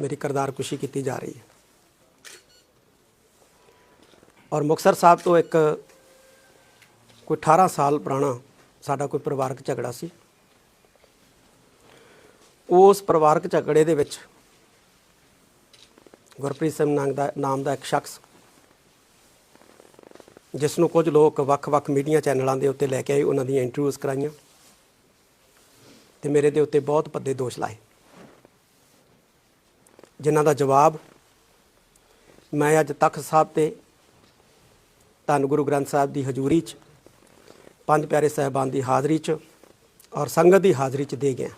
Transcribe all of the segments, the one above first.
ਮੇਰੀ ਕਰਤਾਰਕੁਸ਼ੀ ਕੀਤੀ ਜਾ ਰਹੀ ਹੈ। ਔਰ ਮੁਕਤਸਰ ਸਾਹਿਬ ਤੋਂ ਇੱਕ ਕੋਈ 18 ਸਾਲ ਪੁਰਾਣਾ ਸਾਡਾ ਕੋਈ ਪਰਿਵਾਰਕ ਝਗੜਾ ਸੀ। ਉਸ ਪਰਿਵਾਰਕ ਝਗੜੇ ਦੇ ਵਿੱਚ ਗੁਰਪ੍ਰੀਤ ਸਿੰਘ ਨਾਮ ਦਾ ਨਾਮ ਦਾ ਇੱਕ ਸ਼ਖਸ, ਜਿਸ ਨੂੰ ਕੁਝ ਲੋਕ ਵੱਖ-ਵੱਖ ਮੀਡੀਆ ਚੈਨਲਾਂ ਦੇ ਉੱਤੇ ਲੈ ਕੇ ਆਏ, ਉਹਨਾਂ ਦੀਆਂ ਇੰਟਰਵਿਊਜ਼ ਕਰਾਈਆਂ ਤੇ ਮੇਰੇ ਦੇ ਉੱਤੇ ਬਹੁਤ ਭੱਦੇ ਦੋਸ਼ ਲਾਏ। ਜਿਨ੍ਹਾਂ ਦਾ ਜਵਾਬ ਮੈਂ ਅੱਜ ਤਖਤ ਸਾਹਿਬ ਤੇ ਧੰਨ ਗੁਰੂ ਗ੍ਰੰਥ ਸਾਹਿਬ ਦੀ ਹਜ਼ੂਰੀ 'ਚ, ਪੰਜ ਪਿਆਰੇ ਸਾਹਿਬਾਨ ਦੀ ਹਾਜ਼ਰੀ 'ਚ ਔਰ ਸੰਗਤ ਦੀ ਹਾਜ਼ਰੀ 'ਚ ਦੇ ਗਿਆ,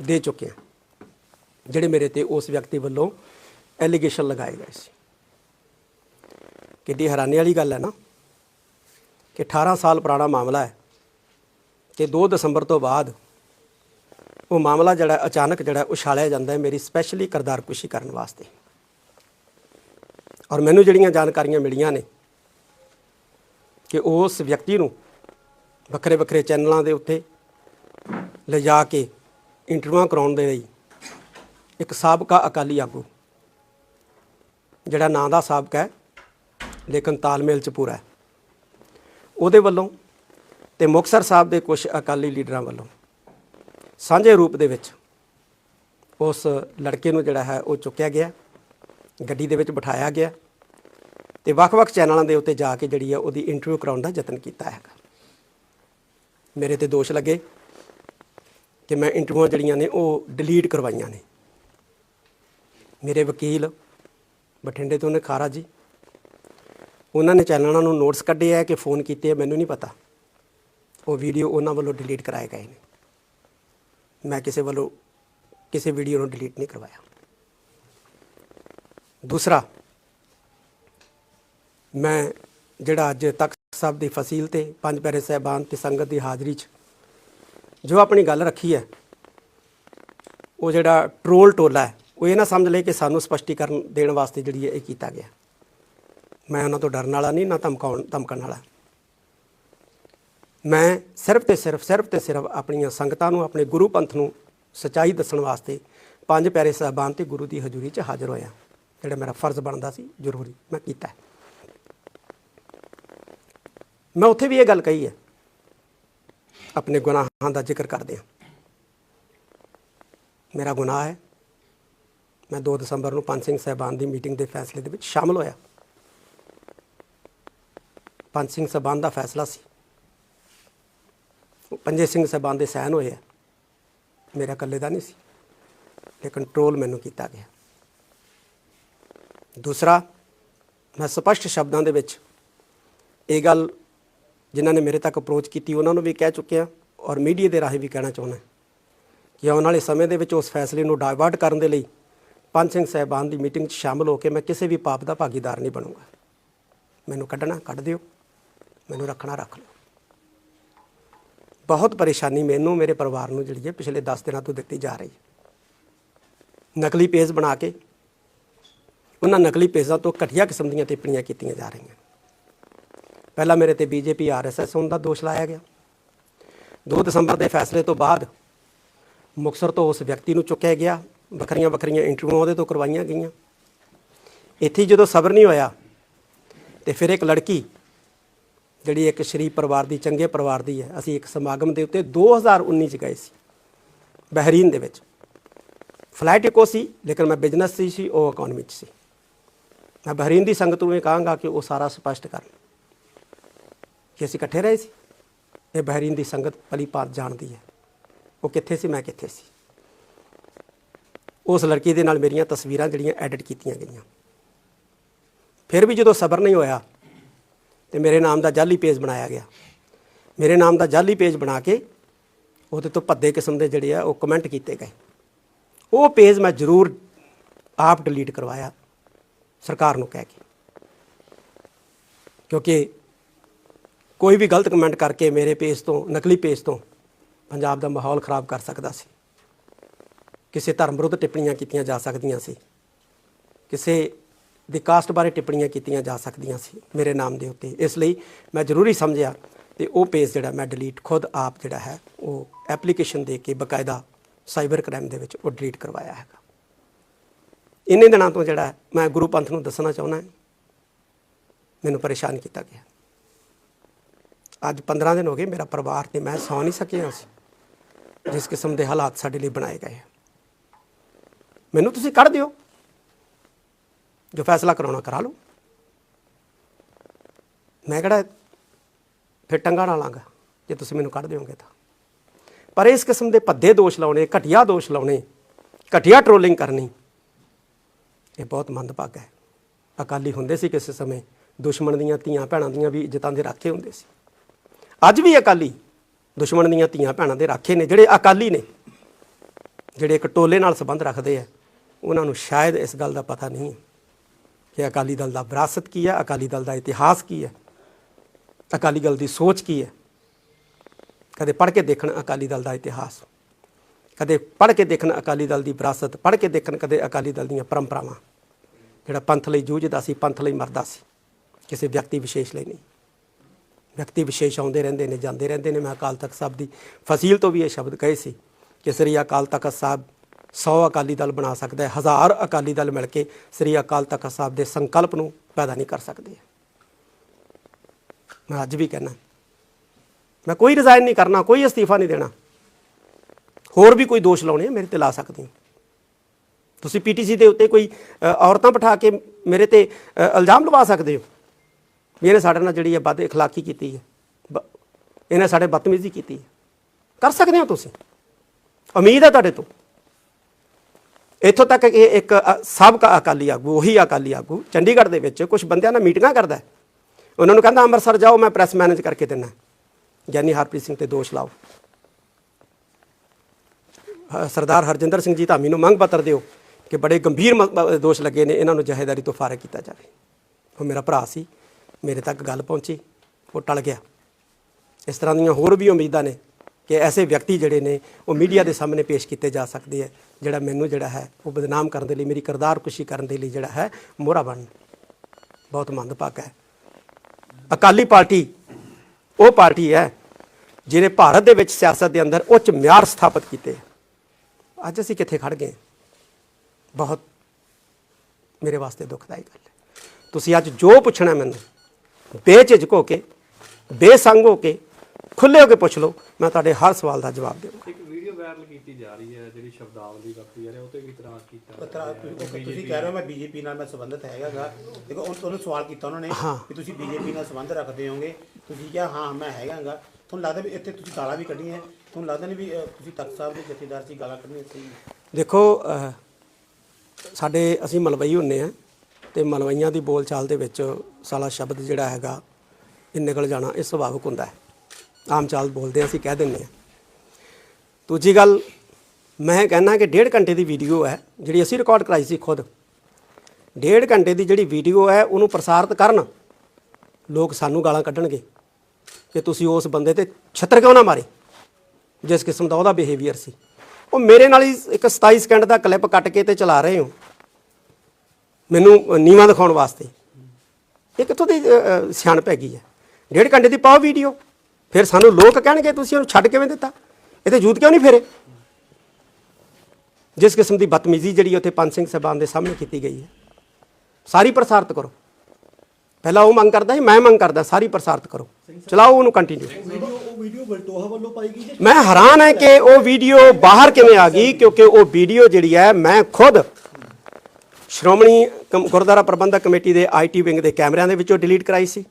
ਦੇ ਚੁੱਕਿਆ, ਜਿਹੜੇ ਮੇਰੇ ਤੇ ਉਸ ਵਿਅਕਤੀ ਵੱਲੋਂ ਐਲੀਗੇਸ਼ਨ ਲਗਾਏ ਗਏ ਸੀ। ਕਿੱਡੀ ਹੈਰਾਨੀ ਵਾਲੀ ਗੱਲ ਹੈ ਨਾ ਕਿ 18 ਸਾਲ ਪੁਰਾਣਾ ਮਾਮਲਾ ਹੈ ਕਿ 2 ਦਸੰਬਰ ਤੋਂ ਬਾਅਦ ਉਹ ਮਾਮਲਾ ਜਿਹੜਾ ਅਚਾਨਕ ਜਿਹੜਾ ਉਛਾਲਿਆ ਜਾਂਦਾ ਹੈ ਮੇਰੀ ਸਪੈਸ਼ਲੀ ਕਰਦਾਰਕੁਸ਼ੀ ਕਰਨ ਵਾਸਤੇ। ਔਰ ਮੈਨੂੰ ਜਿਹੜੀਆਂ ਜਾਣਕਾਰੀਆਂ ਮਿਲੀਆਂ ਨੇ ਕਿ ਉਸ ਵਿਅਕਤੀ ਨੂੰ ਵੱਖਰੇ ਵੱਖਰੇ ਚੈਨਲਾਂ ਦੇ ਉੱਤੇ ਲਿਜਾ ਕੇ ਇੰਟਰਵਿਊਆਂ ਕਰਾਉਣ ਦੇ ਲਈ ਇੱਕ ਸਾਬਕਾ ਅਕਾਲੀ ਆਗੂ, ਜਿਹੜਾ ਨਾਂ ਦਾ ਸਾਬਕਾ ਹੈ, ਲੇਕਿਨ ਤਾਲਮੇਲ ਚ ਪੂਰਾ ਹੈ। ਉਹਦੇ ਵੱਲੋਂ ਤੇ ਮੁਕਤਸਰ ਸਾਹਿਬ ਦੇ ਕੁਝ ਅਕਾਲੀ ਲੀਡਰਾਂ ਵੱਲੋਂ ਸਾਂਝੇ ਰੂਪ ਦੇ ਵਿੱਚ ਉਸ ਲੜਕੇ ਨੂੰ ਜਿਹੜਾ ਹੈ ਉਹ ਚੁੱਕਿਆ ਗਿਆ, ਗੱਡੀ ਦੇ ਵਿੱਚ ਬਿਠਾਇਆ ਗਿਆ ਤੇ ਵੱਖ-ਵੱਖ ਚੈਨਲਾਂ ਦੇ ਉੱਤੇ ਜਾ ਕੇ ਜਿਹੜੀ ਹੈ ਉਹਦੀ ਇੰਟਰਵਿਊ ਕਰਾਉਣ ਦਾ ਯਤਨ ਕੀਤਾ ਹੈਗਾ। ਮੇਰੇ ਤੇ ਦੋਸ਼ ਲੱਗੇ ਕਿ ਮੈਂ ਇੰਟਰਵਿਊਆਂ ਜਿਹੜੀਆਂ ਨੇ ਉਹ ਡਿਲੀਟ ਕਰਵਾਈਆਂ ਨੇ। ਮੇਰੇ ਵਕੀਲ ਬਠਿੰਡੇ ਤੋਂ ਨੇ ਖਾਰਾ ਜੀ, ਉਹਨਾਂ ਨੇ ਚੈਨਲਾਂ ਨੂੰ ਨੋਟਸ ਕੱਢੇ ਆ ਕਿ ਫੋਨ ਕੀਤੇ ਮੈਨੂੰ ਨਹੀਂ ਪਤਾ। ਉਹ ਵੀਡੀਓ ਉਹਨਾਂ ਵੱਲੋਂ ਡਿਲੀਟ ਕਰਾਏ ਗਏ ਨੇ। ਮੈਂ ਕਿਸੇ ਵੱਲੋਂ ਕਿਸੇ ਵੀਡੀਓ ਨੂੰ ਡਿਲੀਟ ਨਹੀਂ ਕਰਵਾਇਆ। ਦੂਸਰਾ, ਮੈਂ ਜਿਹੜਾ ਅੱਜ ਤਖ਼ਤ ਸਾਹਿਬ ਦੀ ਫਸੀਲ ਤੇ ਪੰਜ ਪਿਆਰੇ ਸਾਹਿਬਾਨ ਤੇ ਸੰਗਤ ਦੀ ਹਾਜ਼ਰੀ 'ਚ ਜੋ ਆਪਣੀ ਗੱਲ ਰੱਖੀ ਹੈ, ਉਹ ਜਿਹੜਾ ਟਰੋਲ ਟੋਲਾ ਹੈ, ਉਹ ਇਹ ਨਾ ਸਮਝ ਲਏ ਕਿ ਸਾਨੂੰ ਸਪਸ਼ਟੀਕਰਨ ਦੇਣ ਵਾਸਤੇ ਜਿਹੜੀ ਹੈ ਇਹ ਕੀਤਾ ਗਿਆ। ਮੈਂ ਉਹਨਾਂ ਤੋਂ ਡਰਨ ਵਾਲਾ ਨਹੀਂ, ਨਾ ਧਮਕਾਉਣ, ਧਮਕਣ ਵਾਲਾ। ਮੈਂ ਸਿਰਫ ਤੇ ਸਿਰਫ ਸਿਰਫ ਤੇ ਸਿਰਫ ਆਪਣੀਆਂ ਸੰਗਤਾਂ ਨੂੰ, ਆਪਣੇ ਗੁਰੂ ਪੰਥ ਨੂੰ ਸਚਾਈ ਦੱਸਣ ਵਾਸਤੇ ਪੰਜ ਪਿਆਰੇ ਸਾਹਿਬਾਨ ਤੇ ਗੁਰੂ ਦੀ ਹਜ਼ੂਰੀ 'ਚ ਹਾਜ਼ਰ ਹੋਇਆ। ਜਿਹੜਾ ਮੇਰਾ ਫਰਜ਼ ਬਣਦਾ ਸੀ, ਜ਼ਰੂਰੀ ਮੈਂ ਕੀਤਾ। ਮੈਂ ਉੱਥੇ ਵੀ ਇਹ ਗੱਲ ਕਹੀ ਹੈ। ਆਪਣੇ ਗੁਨਾਹਾਂ ਦਾ ਜ਼ਿਕਰ ਕਰਦੇ ਹਾਂ। ਮੇਰਾ ਗੁਨਾਹ ਹੈ। ਮੈਂ 2 ਦਸੰਬਰ ਨੂੰ ਪੰਜ ਸਿੰਘ ਸਾਹਿਬਾਨ ਦੀ ਮੀਟਿੰਗ ਦੇ ਫੈਸਲੇ ਦੇ ਵਿੱਚ ਸ਼ਾਮਲ ਹੋਇਆ। ਪੰਜ ਸਿੰਘ ਸਾਹਿਬਾਨ ਦਾ ਫੈਸਲਾ ਸੀ। ਪੰਜੇ ਸਿੰਘ ਸਾਹਿਬਾਨ ਦੇ ਸਾਈਨ ਹੋਏ ਆ। ਮੇਰਾ ਇਕੱਲੇ ਦਾ ਨਹੀਂ ਸੀ, ਲੇਕਿਨ ਕੰਟਰੋਲ ਮੈਨੂੰ ਕੀਤਾ ਗਿਆ। ਦੂਸਰਾ, ਮੈਂ ਸਪਸ਼ਟ ਸ਼ਬਦਾਂ ਦੇ ਵਿੱਚ ਇਹ ਗੱਲ ਜਿਨ੍ਹਾਂ ਨੇ ਮੇਰੇ ਤੱਕ ਅਪਰੋਚ ਕੀਤੀ, ਉਹਨਾਂ ਨੂੰ ਵੀ ਕਹਿ ਚੁੱਕਿਆ ਔਰ ਮੀਡੀਆ ਦੇ ਰਾਹੀਂ ਵੀ ਕਹਿਣਾ ਚਾਹੁੰਦਾ ਕਿ ਆਉਣ ਵਾਲੇ ਸਮੇਂ ਦੇ ਵਿੱਚ ਉਸ ਫੈਸਲੇ ਨੂੰ ਡਾਇਵਰਟ ਕਰਨ ਦੇ ਲਈ ਪੰਜ ਸਿੰਘ ਸਾਹਿਬਾਨ ਦੀ ਮੀਟਿੰਗ 'ਚ ਸ਼ਾਮਲ ਹੋ ਕੇ ਮੈਂ ਕਿਸੇ ਵੀ ਪਾਪ ਦਾ ਭਾਗੀਦਾਰ ਨਹੀਂ ਬਣੂੰਗਾ। ਮੈਨੂੰ ਕੱਢਣਾ ਕੱਢ ਦਿਓ, ਮੈਨੂੰ ਰੱਖਣਾ ਰੱਖ ਲਓ। ਬਹੁਤ ਪਰੇਸ਼ਾਨੀ ਮੈਨੂੰ, ਮੇਰੇ ਪਰਿਵਾਰ ਨੂੰ ਜਿਹੜੀ ਹੈ ਪਿਛਲੇ 10 ਦਿਨਾਂ ਤੋਂ ਦਿੱਤੀ ਜਾ ਰਹੀ ਹੈ। ਨਕਲੀ ਪੇਜ ਬਣਾ ਕੇ, ਉਹਨਾਂ ਨਕਲੀ ਪੇਜਾਂ ਤੋਂ ਘਟੀਆ ਕਿਸਮ ਦੀਆਂ ਟਿੱਪਣੀਆਂ ਕੀਤੀਆਂ ਜਾ ਰਹੀਆਂ। ਪਹਿਲਾਂ ਮੇਰੇ ਤੇ ਬੀਜੇਪੀ ਆਰਐਸਐਸ ਹੋਣ ਦਾ ਦੋਸ਼ ਲਾਇਆ ਗਿਆ। 2 ਦਸੰਬਰ ਦੇ ਫੈਸਲੇ ਤੋਂ ਬਾਅਦ ਮੁਕਸਰ ਤੋਂ ਉਸ ਵਿਅਕਤੀ ਨੂੰ ਚੁੱਕਿਆ ਗਿਆ। ਵੱਖਰੀਆਂ ਵੱਖਰੀਆਂ ਇੰਟਰਵਿਊਆਂ ਉਹਦੇ ਤੋਂ ਕਰਵਾਈਆਂ ਗਈਆਂ। ਇੱਥੇ ਜਦੋਂ ਸਬਰ ਨਹੀਂ ਹੋਇਆ ਤੇ ਫਿਰ ਇੱਕ ਲੜਕੀ ਜਿਹੜੀ ਇੱਕ ਸ਼ਰੀਫ ਪਰਿਵਾਰ ਦੀ, ਚੰਗੇ ਪਰਿਵਾਰ ਦੀ ਹੈ। ਅਸੀਂ ਇੱਕ ਸਮਾਗਮ ਦੇ ਉੱਤੇ 2019 ਚ ਗਏ ਸੀ, ਬਹਿਰੀਨ ਦੇ ਵਿੱਚ। ਫਲਾਈਟ ਇੱਕੋ ਸੀ, ਲੇਕਿਨ ਮੈਂ ਬਿਜ਼ਨਸ ਸੀ ਸੀ, ਉਹ ਇਕਨੋਮੀ ਚ ਸੀ। ਮੈਂ ਬਹਿਰੀਨ ਦੀ ਸੰਗਤ ਨੂੰ ਇਹ ਕਹਾਂਗਾ ਕਿ ਉਹ ਸਾਰਾ ਸਪਸ਼ਟ ਕਰਨ ਕਿ ਅਸੀਂ ਇਕੱਠੇ ਰਹੇ ਸੀ। ਇਹ ਬਹਿਰੀਨ ਦੀ ਸੰਗਤ ਭਲੀ ਭਾਂਤ ਜਾਣਦੀ ਹੈ। ਉਹ ਕਿੱਥੇ ਸੀ, ਮੈਂ ਕਿੱਥੇ ਸੀ? ਉਸ ਲੜਕੀ ਦੇ ਨਾਲ ਮੇਰੀਆਂ ਤਸਵੀਰਾਂ ਜਿਹੜੀਆਂ ਐਡਿਟ ਕੀਤੀਆਂ ਗਈਆਂ। ਫਿਰ ਵੀ ਜਦੋਂ ਸਬਰ ਨਹੀਂ ਹੋਇਆ ਤੇ ਮੇਰੇ ਨਾਮ ਦਾ ਜਾਲੀ ਪੇਜ ਬਣਾਇਆ ਗਿਆ। ਮੇਰੇ ਨਾਮ ਦਾ ਜਾਲੀ ਪੇਜ ਬਣਾ ਕੇ ਉਹਦੇ ਤੋਂ ਭੱਦੇ ਕਿਸਮ ਦੇ ਜਿਹੜੇ ਆ ਉਹ ਕਮੈਂਟ ਕੀਤੇ ਗਏ। ਉਹ ਪੇਜ ਮੈਂ ਜ਼ਰੂਰ ਆਪ ਡਿਲੀਟ ਕਰਵਾਇਆ, ਸਰਕਾਰ ਨੂੰ ਕਹਿ ਕੇ। ਕਿਉਂਕਿ ਕੋਈ ਵੀ ਗਲਤ ਕਮੈਂਟ ਕਰਕੇ ਮੇਰੇ ਪੇਜ ਤੋਂ, ਨਕਲੀ ਪੇਜ ਤੋਂ ਪੰਜਾਬ ਦਾ ਮਾਹੌਲ ਖਰਾਬ ਕਰ ਸਕਦਾ ਸੀ। ਕਿਸੇ ਧਰਮ ਵਿਰੁੱਧ ਟਿੱਪਣੀਆਂ ਕੀਤੀਆਂ ਜਾ ਸਕਦੀਆਂ ਸੀ। ਕਿਸੇ ਦੀ ਕਾਸਟ ਬਾਰੇ ਟਿੱਪਣੀਆਂ ਕੀਤੀਆਂ ਜਾ ਸਕਦੀਆਂ ਸੀ ਮੇਰੇ ਨਾਮ ਦੇ ਉੱਤੇ। ਇਸ ਲਈ ਮੈਂ ਜ਼ਰੂਰੀ ਸਮਝਿਆ ਤੇ ਉਹ ਪੇਜ ਜਿਹੜਾ ਮੈਂ ਡਿਲੀਟ ਖੁਦ ਆਪ ਜਿਹੜਾ ਹੈ, ਉਹ ਐਪਲੀਕੇਸ਼ਨ ਦੇ ਕੇ ਬਕਾਇਦਾ ਸਾਈਬਰ ਕ੍ਰਾਈਮ ਦੇ ਵਿੱਚ ਉਹ ਡਿਲੀਟ ਕਰਵਾਇਆ ਹੈਗਾ। ਇੰਨੇ ਦਿਨਾਂ ਤੋਂ ਜਿਹੜਾ ਮੈਂ ਗੁਰੂ ਪੰਥ ਨੂੰ ਦੱਸਣਾ ਚਾਹੁੰਦਾ ਮੈਨੂੰ ਪਰੇਸ਼ਾਨ ਕੀਤਾ ਗਿਆ। ਅੱਜ 15 ਦਿਨ ਹੋ ਗਏ ਮੇਰਾ ਪਰਿਵਾਰ ਤੇ ਮੈਂ ਸੌ ਨਹੀਂ ਸਕਿਆ ਸੀ, ਜਿਸ ਕਿਸਮ ਦੇ ਹਾਲਾਤ ਸਾਡੇ ਲਈ ਬਣਾਏ ਗਏ ਮੈਨੂੰ ਤੁਸੀਂ ਕੱਢ ਦਿਓ। ਜੋ ਫੈਸਲਾ ਕਰਾਉਣਾ ਕਰਾ ਲਓ। ਮੈਂ ਕਿਹੜਾ ਫਿਰ ਟੰਗਾ ਨਾ ਲਾਂਗਾ ਜੇ ਤੁਸੀਂ ਮੈਨੂੰ ਕੱਢ ਦਿਓਗੇ ਤਾਂ। ਪਰ ਇਸ ਕਿਸਮ ਦੇ ਭੱਦੇ ਦੋਸ਼ ਲਾਉਣੇ, ਘਟੀਆ ਦੋਸ਼ ਲਾਉਣੇ, ਘਟੀਆ ਟ੍ਰੋਲਿੰਗ ਕਰਨੀ, ਇਹ ਬਹੁਤ ਮੰਦਭਾਗਾ ਹੈ। ਅਕਾਲੀ ਹੁੰਦੇ ਸੀ ਕਿਸੇ ਸਮੇਂ, ਦੁਸ਼ਮਣ ਦੀਆਂ ਧੀਆਂ ਭੈਣਾਂ ਦੀਆਂ ਵੀ ਇੱਜ਼ਤਾਂ ਦੇ ਰਾਖੇ ਹੁੰਦੇ ਸੀ। ਅੱਜ ਵੀ ਅਕਾਲੀ ਦੁਸ਼ਮਣ ਦੀਆਂ ਧੀਆਂ ਭੈਣਾਂ ਦੇ ਰਾਖੇ ਨੇ, ਜਿਹੜੇ ਅਕਾਲੀ ਨੇ, ਜਿਹੜੇ ਇੱਕ ਟੋਲੇ ਨਾਲ ਸੰਬੰਧ ਰੱਖਦੇ ਆ, ਉਹਨਾਂ ਨੂੰ ਸ਼ਾਇਦ ਇਸ ਗੱਲ ਦਾ ਪਤਾ ਨਹੀਂ। ਹੈ ਕਿ ਅਕਾਲੀ ਦਲ ਦਾ ਵਿਰਾਸਤ ਕੀ ਹੈ, ਅਕਾਲੀ ਦਲ ਦਾ ਇਤਿਹਾਸ ਕੀ ਹੈ, ਅਕਾਲੀ ਦਲ ਦੀ ਸੋਚ ਕੀ ਹੈ। ਕਦੇ ਪੜ੍ਹ ਕੇ ਦੇਖਣ ਅਕਾਲੀ ਦਲ ਦਾ ਇਤਿਹਾਸ, ਕਦੇ ਪੜ੍ਹ ਕੇ ਦੇਖਣ ਅਕਾਲੀ ਦਲ ਦੀ ਵਿਰਾਸਤ, ਪੜ੍ਹ ਕੇ ਦੇਖਣ ਕਦੇ ਅਕਾਲੀ ਦਲ ਦੀਆਂ ਪਰੰਪਰਾਵਾਂ। ਜਿਹੜਾ ਪੰਥ ਲਈ ਜੂਝਦਾ ਸੀ, ਪੰਥ ਲਈ ਮਰਦਾ ਸੀ, ਕਿਸੇ ਵਿਅਕਤੀ ਵਿਸ਼ੇਸ਼ ਲਈ ਨਹੀਂ। ਵਿਅਕਤੀ ਵਿਸ਼ੇਸ਼ ਆਉਂਦੇ ਰਹਿੰਦੇ ਨੇ, ਜਾਂਦੇ ਰਹਿੰਦੇ ਨੇ। ਮੈਂ ਅਕਾਲ ਤਖਤ ਸਾਹਿਬ ਦੀ ਫਸੀਲ ਤੋਂ ਵੀ ਇਹ ਸ਼ਬਦ ਕਹੇ ਸੀ ਕਿ ਸ੍ਰੀ ਅਕਾਲ ਤਖਤ ਸਾਹਿਬ 100 ਅਕਾਲੀ ਦਲ ਬਣਾ ਸਕਦਾ ਹੈ ਹਜ਼ਾਰ ਅਕਾਲੀ ਦਲ ਮਿਲ ਕੇ ਸ੍ਰੀ ਅਕਾਲ ਤਖਤ ਸਾਹਿਬ ਦੇ ਸੰਕਲਪ ਨੂੰ ਪੈਦਾ ਨਹੀਂ ਕਰ ਸਕਦੇ ਮੈਂ ਅੱਜ ਵੀ ਕਹਿਣਾ ਮੈਂ ਕੋਈ ਰਿਜ਼ਾਈਨ ਨਹੀਂ ਕਰਨਾ ਕੋਈ ਅਸਤੀਫਾ ਨਹੀਂ ਦੇਣਾ ਹੋਰ ਵੀ ਕੋਈ ਦੋਸ਼ ਲਾਉਣੇ ਆ, ਮੇਰੇ ਤੇ ਲਾ ਸਕਦੇ ਹੋ ਤੁਸੀਂ ਪੀਟੀਸੀ ਦੇ ਉੱਤੇ ਕੋਈ ਅ, ਔਰਤਾਂ ਬਿਠਾ ਕੇ ਮੇਰੇ ਤੇ ਅ, ਇਲਜ਼ਾਮ ਲਵਾ ਸਕਦੇ ਹੋ ਵੀ ਇਹਨੇ ਸਾਡੇ ਨਾਲ ਜਿਹੜੀ ਹੈ ਬਦ اخلاقی ਕੀਤੀ ਹੈ ਬ- ਇਹਨੇ ਸਾਡੇ ਬਦਤਮੀਜ਼ੀ ਕੀਤੀ ਹੈ ਕਰ ਸਕਦੇ ਹੋ ਤੁਸੀਂ ਉਮੀਦ ਹੈ ਤੁਹਾਡੇ ਤੋਂ ਇੱਥੋਂ ਤੱਕ ਕਿ ਇੱਕ ਅ, ਸਾਬਕਾ ਅਕਾਲੀ ਆਗੂ ਉਹੀ ਅਕਾਲੀ ਆਗੂ ਚੰਡੀਗੜ੍ਹ ਦੇ ਵਿੱਚ ਕੁਝ ਬੰਦਿਆਂ ਨਾਲ ਮੀਟਿੰਗਾਂ ਕਰਦਾ ਉਹਨਾਂ ਨੂੰ ਕਹਿੰਦਾ ਅੰਮ੍ਰਿਤਸਰ ਜਾਓ ਮੈਂ ਪ੍ਰੈਸ ਮੈਨੇਜ ਕਰਕੇ ਦਿੰਦਾ ਗਿਆਨੀ ਹਰਪ੍ਰੀਤ ਸਿੰਘ ਤੇ ਦੋਸ਼ ਲਾਓ। ਅ, ਸਰਦਾਰ ਹਰਜਿੰਦਰ ਸਿੰਘ ਜੀ ਧਾਮੀ ਨੂੰ ਮੰਗ ਪੱਤਰ ਦਿਓ ਕਿ ਬੜੇ ਗੰਭੀਰ ਦੋਸ਼ ਲੱਗੇ ਨੇ ਇਹਨਾਂ ਨੂੰ ਜਹੇਦਾਰੀ ਤੋਂ ਫਾਰਗ ਕੀਤਾ ਜਾਵੇ। ਉਹ ਮੇਰਾ ਭਰਾ ਸੀ ਮੇਰੇ ਤੱਕ ਗੱਲ ਪਹੁੰਚੀ ਉਹ ਟਲ ਗਿਆ। ਇਸ ਤਰ੍ਹਾਂ ਦੀਆਂ ਹੋਰ ਵੀ ਉਮੀਦਾਂ ਨੇ ਕਿ ਐਸੇ ਵਿਅਕਤੀ ਜਿਹੜੇ ਨੇ ਉਹ ਮੀਡੀਆ ਦੇ ਸਾਹਮਣੇ ਪੇਸ਼ ਕੀਤੇ ਜਾ ਸਕਦੇ ਆ ਜਿਹੜਾ ਮੈਨੂੰ ਜਿਹੜਾ ਹੈ, ਉਹ ਬਦਨਾਮ ਕਰਨ ਦੇ ਲਈ, ਮੇਰੀ ਕਿਰਦਾਰ ਕੁਸ਼ੀ ਕਰਨ ਦੇ ਲਈ ਜਿਹੜਾ ਹੈ, ਮੋਹਰਾ ਬਣ। ਬਹੁਤ ਮੰਦਭਾਗਾ ਹੈ। ਅਕਾਲੀ ਪਾਰਟੀ, ਉਹ ਪਾਰਟੀ ਹੈ, ਜਿਹਨੇ ਭਾਰਤ ਦੇ ਵਿੱਚ ਸਿਆਸਤ ਦੇ ਅੰਦਰ ਉੱਚ ਮਿਆਰ ਸਥਾਪਿਤ ਕੀਤੇ। ਅੱਜ ਅਸੀਂ ਕਿੱਥੇ ਖੜ ਗਏ? ਬਹੁਤ ਮੇਰੇ ਵਾਸਤੇ ਦੁਖਦਾਈ ਗੱਲ ਹੈ। ਤੁਸੀਂ ਅੱਜ ਜੋ ਪੁੱਛਣਾ ਮੈਨੂੰ, ਬੇਝਿਜਕ ਹੋ ਕੇ, ਬੇਸੰਗ ਹੋ ਕੇ ਖੁੱਲੇ ਹੋ ਕੇ ਪੁੱਛ ਲਓ, ਮੈਂ ਤੁਹਾਡੇ ਹਰ ਸਵਾਲ ਦਾ ਜਵਾਬ ਦੇਵਾਂਗਾ। ਵਾਇਰਲ ਕੀਤੀ ਜਾ ਰਹੀ ਹੈ ਜਿਹੜੀ ਸ਼ਬਦਾਵਲੀ ਵਰਤੀ ਜਾ ਰਹੀ ਹੈ ਉਹ ਤੇ ਵੀ ਇਤਰਾਜ਼ ਕੀਤਾ ਪਤਰਾ ਤੁਸੀਂ ਕਹਿ ਰਹੇ ਹੋ ਮੈਂ ਬੀਜੇਪੀ ਨਾਲ ਮੈਂ ਸੰਬੰਧਿਤ ਹੈਗਾਗਾ। ਦੇਖੋ ਉਹ ਤੁਹਾਨੂੰ ਸਵਾਲ ਕੀਤਾ ਉਹਨਾਂ ਨੇ ਕਿ ਤੁਸੀਂ ਬੀਜੇਪੀ ਨਾਲ ਸੰਬੰਧ ਰੱਖਦੇ ਹੋਗੇ ਤੁਸੀਂ ਕਿਹਾ ਹਾਂ ਮੈਂ ਹੈਗਾਗਾ। ਤੁਹਾਨੂੰ ਲੱਗਦਾ ਵੀ ਇੱਥੇ ਤੁਸੀਂ ਗਾਲਾਂ ਵੀ ਕੱਢੀਆਂ। ਤੁਹਾਨੂੰ ਲੱਗਦਾ ਨਹੀਂ ਵੀ ਤੁਸੀਂ ਤਖਤ ਸਾਹਿਬ ਦੇ ਜਥੇਦਾਰ ਸੀ ਗਾਲਾਂ ਕੱਢਣੀਆਂ ਸਹੀ ਦੇਖੋ ਸਾਡੇ ਅਸੀਂ ਮਲਵਈ ਹੁੰਨੇ ਆ ਤੇ ਮਲਵਈਆਂ ਦੀ ਬੋਲਚਾਲ ਦੇ ਵਿੱਚ ਸਾਲਾ ਸ਼ਬਦ ਜਿਹੜਾ ਹੈਗਾ ਇਹ ਨਿਕਲ ਜਾਣਾ ਇਹ ਸੁਭਾਵਿਕ ਹੁੰਦਾ ਹੈ। ਆਮ ਚਾਲ ਬੋਲਦੇ ਹਾਂ, ਅਸੀਂ ਕਹਿ ਦਿੰਦੇ ਆ। ਦੂਜੀ ਗੱਲ ਮੈਂ ਕਹਿੰਦਾ ਕਿ ਡੇਢ ਘੰਟੇ ਦੀ ਵੀਡੀਓ ਹੈ ਜਿਹੜੀ ਅਸੀਂ ਰਿਕਾਰਡ ਕਰਾਈ ਸੀ ਖੁਦ। ਡੇਢ ਘੰਟੇ ਦੀ ਜਿਹੜੀ ਵੀਡੀਓ ਹੈ ਉਹਨੂੰ ਪ੍ਰਸਾਰਿਤ ਕਰਨ ਲੋਕ ਸਾਨੂੰ ਗਾਲਾਂ ਕੱਢਣਗੇ ਕਿ ਤੁਸੀਂ ਉਸ ਬੰਦੇ ਤੇ ਛੱਤਰ ਕਿਉਂ ਨਾ ਮਾਰੇ ਜਿਸ ਕਿਸਮ ਦਾ ਉਹਦਾ ਬਿਹੇਵੀਅਰ ਸੀ। ਉਹ ਮੇਰੇ ਨਾਲ ਹੀ ਇੱਕ 27 ਸਕਿੰਟ ਦਾ ਕਲਿੱਪ ਕੱਟ ਕੇ ਤੇ ਚਲਾ ਰਹੇ ਹੋ ਮੈਨੂੰ ਨੀਵਾ ਦਿਖਾਉਣ ਵਾਸਤੇ। ਇਹ ਕਿੱਥੋਂ ਦੀ ਅ, ਅ, ਸਿਆਣਪ ਹੈ? ਡੇਢ ਘੰਟੇ ਦੀ ਪਾਓ ਵੀਡੀਓ ਫਿਰ ਸਾਨੂੰ ਲੋਕ ਕਹਿਣਗੇ ਤੁਸੀਂ ਉਹਨੂੰ ਛੱਡ ਕਿਵੇਂ ਦਿੱਤਾ? ਇਹਦੇ ਜੂਤ ਕਿਉਂ ਨਹੀਂ ਫੇਰੇ? ਜਿਸ ਕਿਸਮ ਦੀ ਬਦਤਮੀਜ਼ੀ ਜਿਹੜੀ ਉੱਥੇ ਪੰਜ ਸਿੰਘ ਸਾਹਿਬਾਨ ਦੇ ਸਾਹਮਣੇ ਕੀਤੀ ਗਈ ਹੈ, ਸਾਰੀ ਪ੍ਰਸਾਰਿਤ ਕਰੋ। ਪਹਿਲਾਂ ਉਹ ਮੰਗ ਕਰਦਾ ਸੀ, ਮੈਂ ਮੰਗ ਕਰਦਾ, ਸਾਰੀ ਪ੍ਰਸਾਰਿਤ ਕਰੋ। ਚਲਾਓ ਉਹਨੂੰ ਕੰਟੀਨਿਊ ਉਹ ਵੀਡੀਓ ਬਲਟੋਹਾ ਵੱਲੋਂ ਪਾਈ ਗਈ ਮੈਂ ਹੈਰਾਨ ਹੈ ਕਿ ਉਹ ਵੀਡੀਓ ਬਾਹਰ ਕਿਵੇਂ ਆ ਗਈ, ਕਿਉਂਕਿ ਉਹ ਵੀਡੀਓ ਜਿਹੜੀ ਹੈ, ਮੈਂ ਖੁਦ ਸ਼੍ਰੋਮਣੀ ਕਮ- ਗੁਰਦੁਆਰਾ ਪ੍ਰਬੰਧਕ ਕਮੇਟੀ ਦੇ ਆਈਟੀ ਵਿੰਗ ਦੇ ਕੈਮਰਿਆਂ ਦੇ ਵਿੱਚੋਂ ਡਿਲੀਟ ਕਰਾਈ ਸੀ।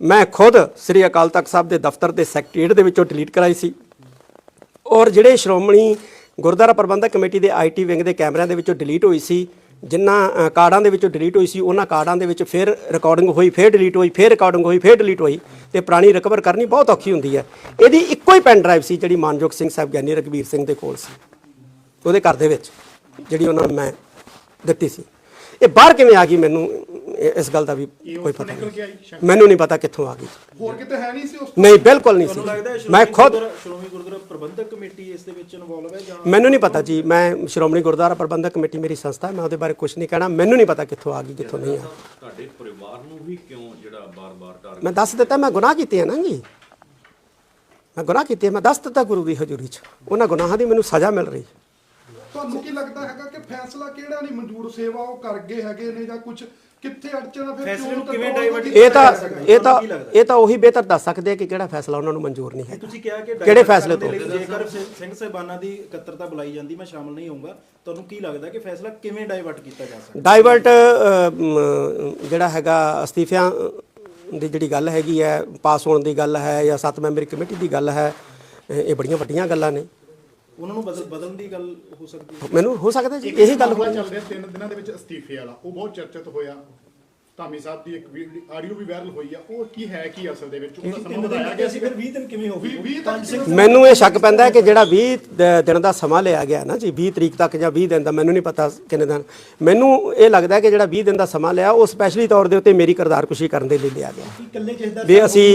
ਮੈਂ ਖੁਦ ਸ੍ਰੀ ਅਕਾਲ ਤਖਤ ਸਾਹਿਬ ਦੇ ਦਫ਼ਤਰ ਦੇ ਸੈਕਟਰੀਏਟ ਦੇ ਵਿੱਚੋਂ ਡਿਲੀਟ ਕਰਾਈ ਸੀ। ਔਰ ਜਿਹੜੇ ਸ਼੍ਰੋਮਣੀ ਗੁਰਦੁਆਰਾ ਪ੍ਰਬੰਧਕ ਕਮੇਟੀ ਦੇ ਆਈਟੀ ਵਿੰਗ ਦੇ ਕੈਮਰਿਆਂ ਦੇ ਵਿੱਚੋਂ ਡਿਲੀਟ ਹੋਈ ਸੀ ਜਿਨ੍ਹਾਂ ਕਾਰਡਾਂ ਦੇ ਵਿੱਚੋਂ ਡਿਲੀਟ ਹੋਈ ਸੀ, ਉਹਨਾਂ ਕਾਰਡਾਂ ਦੇ ਵਿੱਚ ਫਿਰ ਰਿਕਾਰਡਿੰਗ ਹੋਈ, ਫਿਰ ਡਿਲੀਟ ਹੋਈ, ਫਿਰ ਰਿਕਾਰਡਿੰਗ ਹੋਈ, ਫਿਰ ਡਿਲੀਟ ਹੋਈ ਤੇ ਪੁਰਾਣੀ ਰਿਕਵਰ ਕਰਨੀ ਬਹੁਤ ਔਖੀ ਹੁੰਦੀ ਹੈ। ਇਹਦੀ ਇੱਕੋ ਹੀ ਪੈਨ ਡਰਾਈਵ ਸੀ ਜਿਹੜੀ ਮਾਨਯੋਗ ਸਿੰਘ ਸਾਹਿਬ ਗਿਆਨੀ ਰਘਬੀਰ ਸਿੰਘ ਦੇ ਕੋਲ ਸੀ, ਉਹਦੇ ਘਰ ਦੇ ਵਿੱਚ, ਜਿਹੜੀ ਉਹਨਾਂ ਨੂੰ ਮੈਂ ਦਿੱਤੀ ਸੀ। ਇਹ ਬਾਹਰ ਕਿਵੇਂ ਆ ਗਈ ਮੈਨੂੰ ਇਹ- ਇਸ ਗੱਲ ਦਾ ਵੀ ਕੋਈ ਪਤਾ ਨਹੀਂ। ਮੈਨੂੰ ਨਹੀਂ ਪਤਾ ਕਿੱਥੋਂ ਆ ਗਈ। ਹੋਰ ਕਿਤੇ ਹੈ ਨਹੀਂ ਸੀ ਉਸ ਨਹੀਂ ਬਿਲਕੁਲ ਨਹੀਂ ਸੀ। ਮੈਂ ਖੁਦ ਸ਼੍ਰੋਮਣੀ ਗੁਰਦੁਆਰਾ ਪ੍ਰਬੰਧਕ ਕਮੇਟੀ ਇਸ ਦੇ ਵਿੱਚ ਇਨਵੋਲਵ ਹੈ ਜਾਂ ਮੈਨੂੰ ਨਹੀਂ ਪਤਾ ਜੀ। ਮੈਂ ਸ਼੍ਰੋਮਣੀ ਗੁਰਦੁਆਰਾ ਪ੍ਰਬੰਧਕ ਕਮੇਟੀ ਮੇਰੀ ਸੰਸਥਾ ਹੈ। ਮੈਂ ਉਹਦੇ ਬਾਰੇ ਕੁਝ ਨਹੀਂ ਕਹਿਣਾ। ਮੈਨੂੰ ਨਹੀਂ ਪਤਾ ਕਿੱਥੋਂ ਆ ਗਈ ਕਿੱਥੋਂ ਨਹੀਂ ਆ। ਤੁਹਾਡੇ ਪਰਿਵਾਰ ਨੂੰ ਵੀ ਕਿਉਂ ਜਿਹੜਾ ਬਾਰ-ਬਾਰ ਟਾਰਗੇਟ ਮੈਂ ਦੱਸ ਦਿੱਤਾ ਮੈਂ ਗੁਨਾਹ ਕੀਤੇ ਆ ਨਾ ਜੀ। ਮੈਂ ਗੁਨਾਹ ਕੀਤੇ ਆ, ਮੈਂ ਦੱਸ ਦਿੱਤਾ ਗੁਰੂ ਦੀ ਹਜ਼ੂਰੀ 'ਚ। ਉਹਨਾਂ ਗੁਨਾਹਾਂ ਦੀ ਮੈਨੂੰ ਸਜ਼ਾ ਮਿਲ ਰਹੀ। ਹੈ। ਤੁਹਾਨੂੰ ਕੀ ਲੱਗਦਾ ਹੈਗਾ ਕਿ ਫੈਸਲਾ ਕਿਹੜਾ ਨਹੀਂ? ਮਨਜ਼ੂਰ ਸੇਵਾ ਉਹ ਕਰ ਗਏ ਹੈਗੇ ਨੇ ਜਾਂ ਕੁਝ ਕਿੱਥੇ ਅੜਚਣ ਆ ਫਿਰ ਫੈਸਲੇ ਕਿਉਂ ਨੂੰ ਕਿਵੇਂ control divert ਕੀਤਾ ਇਹ ਤਾਂ? ਇਹ ਤਾਂ? ਇਹ ਤਾਂ ਉਹੀ ਬਿਹਤਰ ਦੱਸ ਸਕਦੇ ਆ ਕਿ ਕਿਹੜਾ ਫੈਸਲਾ ਉਹਨਾਂ ਨੂੰ ਮਨਜ਼ੂਰ ਨਹੀਂ ਹੈ ਤੁਸੀਂ ਕਿਹਾ ਕਿ ਕਿਹੜੇ ਫੈਸਲੇ ਤੋਂ? ਲਈ ਜੇਕਰ ਸਿੰਘ- ਸਿੰਘ ਸਾਹਿਬਾਨਾਂ ਦੀ ਇਕੱਤਰਤਾ ਬੁਲਾਈ ਜਾਂਦੀ ਮੈਂ ਸ਼ਾਮਲ ਨਹੀਂ ਹੋਊਂਗਾ ਤੁਹਾਨੂੰ ਕੀ ਲੱਗਦਾ ਕਿ ਫੈਸਲਾ ਕਿਵੇਂ ਡਾਇਵਰਟ ਕੀਤਾ ਜਾ ਸਕਦਾ ਡਾਈਵਰਟ ਅ, ਮ, ਜਿਹੜਾ ਹੈਗਾ ਅਸਤੀਫਿਆਂ ਦੀ ਜਿਹੜੀ ਗੱਲ ਹੈਗੀ ਹੈ ਪਾਸ ਹੋਣ ਦੀ ਗੱਲ ਹੈ ਜਾਂ ਸੱਤ ਮੈਂਬਰੀ ਕਮੇਟੀ ਦੀ ਗੱਲ ਹੈ ਇਹ ਬੜੀਆਂ ਵੱਡੀਆਂ ਗੱਲਾਂ ਨੇ ਉਹਨਾਂ ਨੂੰ ਬਦਲ ਬਦਲਣ ਦੀ ਗੱਲ ਹੋ ਸਕਦੀ ਹੈ। ਮੈਨੂੰ ਹੋ ਸਕਦਾ ਜੀ ਇਹੀ ਗੱਲ ਹੋਈ। ਚੱਲ ਰਿਹਾ ਤਿੰਨ ਦਿਨਾਂ ਦੇ ਵਿੱਚ ਅਸਤੀਫੇ ਵਾਲਾ ਉਹ ਬਹੁਤ ਚਰਚਿਤ ਹੋਇਆ। ਧਾਮੀ ਸਾਹਿਬ ਦੀ ਇੱਕ ਆਡੀਓ ਵੀ ਵਾਇਰਲ ਹੋਈ ਆ ਉਹ ਕੀ ਹੈ ਕੀ ਅਸਲ ਦੇ ਵਿੱਚ? ਉਹਦਾ ਸਮਾਂ ਵਧਾਇਆ ਗਿਆ ਸੀ ਫਿਰ 20 ਦਿਨ ਕਿਵੇਂ ਹੋ ਗਏ? 20 ਤੱਕ ਮੈਨੂੰ ਇਹ ਸ਼ੱਕ ਪੈਂਦਾ ਹੈ ਕਿ ਜਿਹੜਾ 20 ਦ- ਦਿਨ ਦਾ ਸਮਾਂ ਲਿਆ ਗਿਆ ਨਾ ਜੀ 20 ਤਰੀਕ ਤੱਕ ਜਾਂ 20 ਦਿਨ ਦਾ ਮੈਨੂੰ ਨਹੀਂ ਪਤਾ ਕਿੰਨੇ ਦਿਨ। ਮੈਨੂੰ ਇਹ ਲੱਗਦਾ ਹੈ ਕਿ ਜਿਹੜਾ 20 ਦਿਨ ਦਾ ਸਮਾਂ ਲਿਆ ਉਹ ਸਪੈਸ਼ਲੀ ਤੌਰ ਦੇ ਉੱਤੇ ਮੇਰੀ ਕਰਤਾਰਕੁਸ਼ੀ ਕਰਨ ਦੇ ਲਈ ਲਿਆ ਗਿਆ। ਵੀ ਅਸੀਂ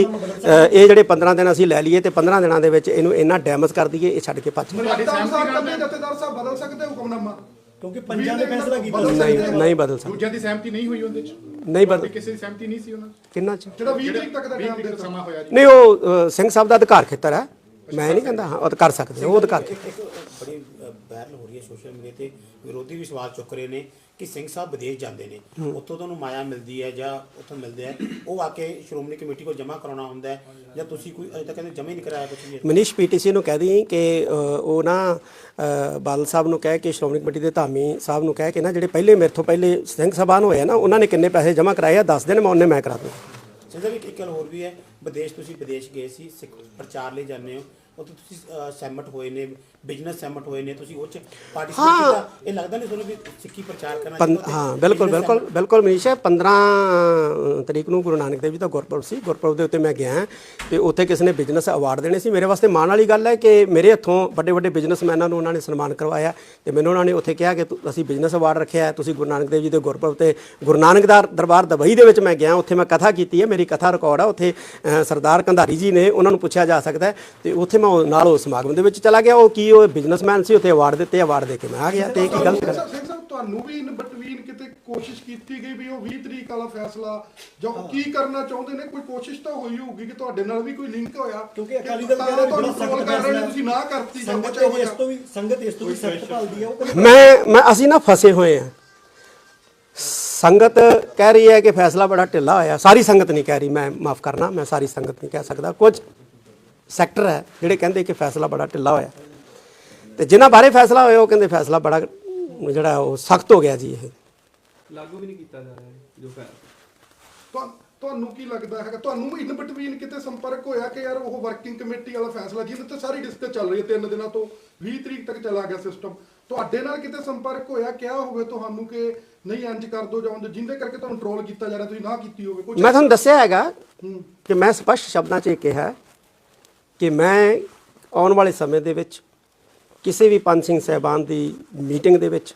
ਇਹ ਜਿਹੜੇ 15 ਦਿਨ ਅਸੀਂ ਲੈ ਲਈਏ ਤੇ 15 ਦਿਨਾਂ ਦੇ ਵਿੱਚ ਇਹਨੂੰ ਇੰਨਾ ਡੈਮੇਜ ਕਰ ਦਈਏ ਇਹ ਛੱਡ ਕੇ ਭੱਜ ਸਾਹਿਬ ਕੱਲੇ ਜਥੇਦਾਰ ਸਾਹਿਬ ਬਦਲ ਸਕਦੇ ਹੁਕਮਨਾਮਾ? ਕਿਉਂਕਿ ਪੰਜਾਂ ਨੇ ਫੈਸਲਾ ਕੀਤਾ। ਨਹੀਂ ਬਦਲ ਸਕਦਾ। ਦੂਜਿਆਂ ਦੀ ਸਹਿਮਤੀ ਨਹੀਂ ਹੋਈ ਉਹਦੇ ਵਿੱਚ ਨਹੀਂ ਬਦਲ ਕਿਸੇ ਦੀ ਸਹਿਮਤੀ ਨਹੀਂ ਸੀ ਉਹਨਾਂ ਦੀ? ਕਿੰਨਾ ਚ? ਜਿਹੜਾ 20 ਤਰੀਕ ਤੱਕ ਦਾ ਟਾਈਮ ਦੇ ਸਮਾਂ ਹੋਇਆ ਜੀ। ਨਹੀਂ ਉਹ ਅ, ਸਿੰਘ ਸਾਹਿਬ ਦਾ ਅਧਿਕਾਰ ਖੇਤਰ ਹੈ। ਮੈਂ ਨਹੀਂ ਕਹਿੰਦਾ ਹਾਂ ਉਹ ਤਾਂ ਕਰ ਸਕਦੇ ਉਹ ਅਧਿਕਾਰ ਖੇਤਰ। ਬੜੀ ਵਾਇਰਲ ਹੋ ਰਹੀ ਹੈ ਸੋਸ਼ਲ ਮੀਡੀਆ ਤੇ ਵਿਰੋਧੀ ਵੀ ਸਵਾਲ ਚੁੱਕ ਰਹੇ ਨੇ ਕਿ ਸਿੰਘ ਸਾਹਿਬ ਵਿਦੇਸ਼ ਜਾਂਦੇ ਨੇ। ਉੱਥੋਂ ਤੁਹਾਨੂੰ ਮਾਇਆ ਮਿਲਦੀ ਹੈ ਜਾਂ ਉੱਥੋਂ ਮਿਲਦੇ ਆ ਉਹ ਆ ਕੇ ਸ਼੍ਰੋਮਣੀ ਕਮੇਟੀ ਕੋਲ ਜਮ੍ਹਾਂ ਕਰਾਉਣਾ ਹੁੰਦਾ ਹੈ ਜਾਂ ਤੁਸੀਂ ਕੋਈ ਅਜੇ ਤੱਕ ਕਹਿੰਦੇ ਜਮ੍ਹਾਂ ਹੀ ਨਹੀਂ ਕਰਾਇਆ ਕੁਝ ਵੀ? ਮਨੀਸ਼ ਪੀਟੀਸੀ ਨੂੰ ਕਹਿ ਦੀ ਕਿ ਉਹ ਨਾ ਬਾਦਲ ਸਾਹਿਬ ਨੂੰ ਕਹਿ ਕੇ ਸ਼੍ਰੋਮਣੀ ਕਮੇਟੀ ਦੇ ਧਾਮੀ ਸਾਹਿਬ ਨੂੰ ਕਹਿ ਕੇ ਨਾ ਜਿਹੜੇ ਪਹਿਲੇ ਮੇਰੇ ਤੋਂ ਪਹਿਲੇ ਸਿੰਘ ਸਭਾਨ ਹੋਏ ਆ ਨਾ ਉਹਨਾਂ ਨੇ ਕਿੰਨੇ ਪੈਸੇ ਜਮ੍ਹਾਂ ਕਰਾਏ ਆ? ਦੱਸ ਦੇਣ ਮੈਂ ਉਹਨੇ ਮੈਂ ਕਰਾ ਦੂੰ। ਸਿੰਧਾ ਵੀ ਇੱਕ ਗੱਲ ਹੋਰ ਵੀ ਹੈ ਵਿਦੇਸ਼ ਤੁਸੀਂ ਵਿਦੇਸ਼ ਗਏ ਸੀ ਪ੍ਰਚਾਰ ਲਈ ਜਾਂਦੇ ਹੋ ਉੱਥੇ ਤੁਸੀਂ ਸਹਿਮਤ ਹੋਏ ਨੇ ਬਿਜ਼ਨਸ ਸਹਿਮਤ ਹੋਏ ਨੇ ਤੁਸੀਂ ਉਹ ਚ ਪਾਰਟਿਸਿਪੇਟ ਹਾਂ। ਕੀਤਾ? ਇਹ ਲੱਗਦਾ ਨਹੀਂ ਤੁਹਾਨੂੰ ਵੀ ਸਿੱਖੀ ਪ੍ਰਚਾਰ ਕਰਨਾ ਪੰ- ਚਾਹੀਦਾ? ਤੇ ਹਾਂ ਬਿਲਕੁਲ business ਬਿਲਕੁਲ ਬਿਲਕੁਲ ਮਨੀਸ਼ ਹੈ। 15 ਤਰੀਕ ਨੂੰ ਗੁਰੂ ਨਾਨਕ ਦੇਵ ਜੀ ਦਾ ਗੁਰਪੁਰਬ ਸੀ। ਗੁਰਪੁਰਬ ਦੇ ਉੱਤੇ ਮੈਂ ਗਿਆ ਤੇ ਉੱਥੇ ਕਿਸੇ ਨੇ ਬਿਜ਼ਨਸ ਅਵਾਰਡ ਦੇਣੇ ਸੀ। ਮੇਰੇ ਵਾਸਤੇ ਮਾਣ ਵਾਲੀ ਗੱਲ ਹੈ ਕਿ ਮੇਰੇ ਹੱਥੋਂ ਵੱਡੇ ਵੱਡੇ ਬਿਜ਼ਨਸਮੈਨਾਂ ਨੂੰ ਉਹਨਾਂ ਨੇ ਸਨਮਾਨ ਕਰਵਾਇਆ ਤੇ ਮੈਨੂੰ ਉਹਨਾਂ ਨੇ ਉੱਥੇ ਕਿਹਾ ਕਿ ਤੁ- ਅਸੀਂ ਬਿਜ਼ਨਸ ਅਵਾਰਡ ਰੱਖਿਆ ਹੈ ਤੁਸੀਂ ਗੁਰੂ ਨਾਨਕ ਦੇਵ ਜੀ ਦੇ ਗੁਰਪੁਰਬ ਤੇ ਗੁਰੂ ਨਾਨਕ ਦਾ ਦਰਬਾਰ ਦੁਬਈ ਦੇ ਵਿੱਚ ਮੈਂ ਗਿਆ ਉੱਥੇ ਮੈਂ ਕਥਾ ਕੀਤੀ ਹੈ। ਮੇਰੀ ਕਥਾ ਰਿਕਾਰਡ ਆ। ਉੱਥੇ ਅ, ਸਰਦਾਰ ਕੰਧਾਰੀ ਜੀ ਨੇ ਉਹਨਾਂ ਨੂੰ ਪੁੱਛਿਆ ਜਾ ਸਕਦਾ ਹੈ ਤੇ ਉੱਥੇ ਮੈਂ ਉਹ- ਨਾਲ ਉਹ ਸਮਾਗਮ ਦੇ ਵਿੱਚ ਚਲਾ ਗਿਆ। ਉਹ ਕੀ ਉਹ ਬਿਜ਼ਨਸਮੈਨ ਸੀ ਉੱਥੇ ਅਵਾਰਡ ਦਿੱਤੇ ਅਵਾਰਡ ਦੇ ਕੇ ਮੈਂ ਆ ਗਿਆ ਤੇ ਇਹ ਕੀ ਗਲਤ ਗੱਲ ਸਿੰਘ ਸਾਹਿਬ ਸਿੰਘ ਸਾਹਿਬ ਤੁਹਾਨੂੰ ਵੀ ਇਨ ਬਟਵੀਨ ਕਿਤੇ ਕੋਸ਼ਿਸ਼ ਕੀਤੀ ਗਈ ਵੀ ਉਹ 20 ਤਰੀਕ ਵਾਲਾ ਫੈਸਲਾ ਜਾਂ ਉਹ ਕੀ ਕਰਨਾ ਚਾਹੁੰਦੇ ਨੇ? ਕੋਈ ਕੋਸ਼ਿਸ਼ ਤਾਂ ਹੋਈ ਹੋਊਗੀ ਕਿ ਤੁਹਾਡੇ ਨਾਲ ਵੀ ਕੋਈ ਲਿੰਕ ਹੋਇਆ ਕਿਉਂਕਿ ਅਕਾਲੀ ਦਲ ਤਾਂ ਕਹਿੰਦਾ ਵੀ ਤੁਹਾਨੂੰ ਬੜਾ control ਸਖਤ ਕਰ ਰਹੇ ਨੇ ਫੈਸਲਾ ਤੁਸੀਂ ਨਾ ਕਰਤੀ ਜਾਂ ਸੰਗਤ ਬਚਾ ਤੇ ਇਸ ਹੋਇਆ। ਤੋਂ ਵੀ ਸੰਗਤ ਇਸ ਤੋਂ ਵੀ ਸਖਤ ਭਾਲਦੀ ਆ ਉਹ ਕਹਿੰਦੇ ਮੈਂ ਮੈਂ ਅਸੀਂ ਨਾ ਫਸੇ ਹੋਏ ਆ ਸੰਗਤ ਕਹਿ ਰਹੀ ਹੈ ਕਿ ਫੈਸਲਾ ਬੜਾ ਢਿੱਲਾ ਹੋਇਆ। ਸਾਰੀ ਸੰਗਤ ਨਹੀਂ ਕਹਿ ਰਹੀ ਮੈਂ ਮਾਫ ਕਰਨਾ ਮੈਂ ਸਾਰੀ ਸੰਗਤ ਨਹੀਂ ਕਹਿ ਸਕਦਾ। ਕੁਝ ਸੈਕਟਰ ਹੈ ਜਿਹੜੇ ਕਹਿੰਦੇ ਕਿ ਫੈਸਲਾ ਬੜਾ ਢਿੱਲਾ ਹੋਇਆ। ਤੇ ਜਿਨ੍ਹਾਂ ਬਾਰੇ ਫੈਸਲਾ ਹੋਇਆ ਉਹ ਕਹਿੰਦੇ ਫੈਸਲਾ ਬੜਾ ਜਿਹੜਾ ਉਹ ਸਖਤ ਹੋ ਗਿਆ ਜੀ ਇਹ। ਲਾਗੂ ਵੀ ਨਹੀਂ ਕੀਤਾ ਜਾ ਰਿਹਾ ਜੋ ਤੁਹਾ- ਤੁਹਾਨੂੰ ਕੀ ਲੱਗਦਾ ਹੈਗਾ? ਤੁਹਾਨੂੰ ਇਨ ਬਿਟਵੀਨ ਕਿਤੇ ਸੰਪਰਕ ਹੋਇਆ ਕਿ ਯਾਰ ਉਹ ਵਰਕਿੰਗ ਕਮੇਟੀ ਵਾਲਾ ਫੈਸਲਾ ਜਿਹਦੇ ਤੇ ਸਾਰੀ ਡਿਸਕਸ ਚੱਲ ਰਹੀ ਹੈ ਤਿੰਨ ਦਿਨਾਂ ਤੋਂ 20 ਤਰੀਕ ਤੱਕ ਚਲਾ ਗਿਆ ਸਿਸਟਮ ਤੁਹਾਡੇ ਨਾਲ ਕਿਤੇ ਸੰਪਰਕ ਹੋਇਆ ਕਿਹਾ ਹੋਵੇ ਤੁਹਾਨੂੰ ਕਿ ਨਹੀਂ ਇੰਜ ਕਰ ਦੋ ਜਾਂ ਉਂਝ, ਜਿਹਦੇ ਕਰਕੇ ਤੁਹਾਨੂੰ ਕੰਟਰੋਲ ਕੀਤਾ ਜਾ ਰਿਹਾ ਤੁਸੀਂ ਨਾ ਕੀਤੀ ਹੋਵੇ ਕੁਝ ਮੈਂ ਤੁਹਾਨੂੰ ਦੱਸਿਆ ਹੈਗਾ ਕਿ ਮੈਂ ਸਪਸ਼ਟ ਸ਼ਬਦਾਂ 'ਚ ਇਹ ਕਿਹਾ ਕਿ ਮੈਂ ਆਉਣ ਵਾਲੇ ਸਮੇਂ ਦੇ ਵਿੱਚ ਕਿਸੇ ਵੀ ਪੰਜ ਸਿੰਘ ਸਹਿਬਾਨ ਦੀ ਮੀਟਿੰਗ ਦੇ ਵਿੱਚ